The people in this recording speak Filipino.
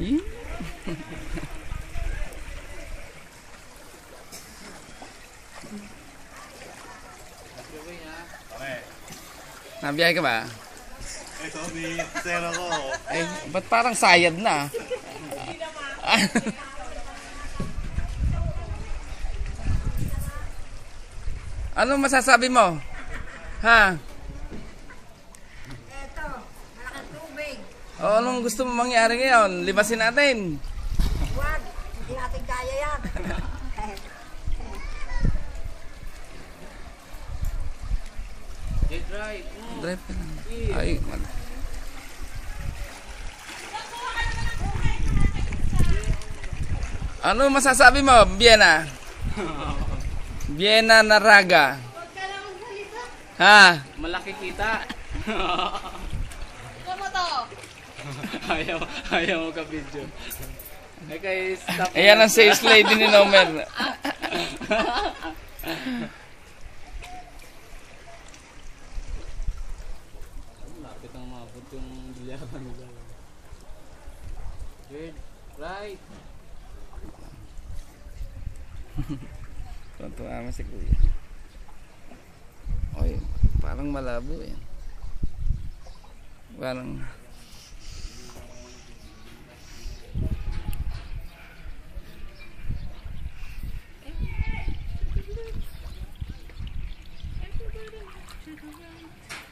Ih. Pare, Nabiyahe ka ba? ito ni Zero ko. Ay, ba't parang sayad na? ano masasabi mo? Ha? O anong gusto mo mangyari ngayon? Libasin natin. Huwag, hindi natin kaya yan. Drive ka lang. Ay, mag- Ano masasabi mo, Vienna? Vienna Naraga. Ha? Malaki kita. Ano mo to? Ayaw, ayaw mo ka-video. Ay kay stop. Ayan ang sales lady ni Nomer. Lapit ang mabot yung bilyaran nila. Good. Right. Tuntua mo si Kuya. Oy, parang malabo yan. Parang around.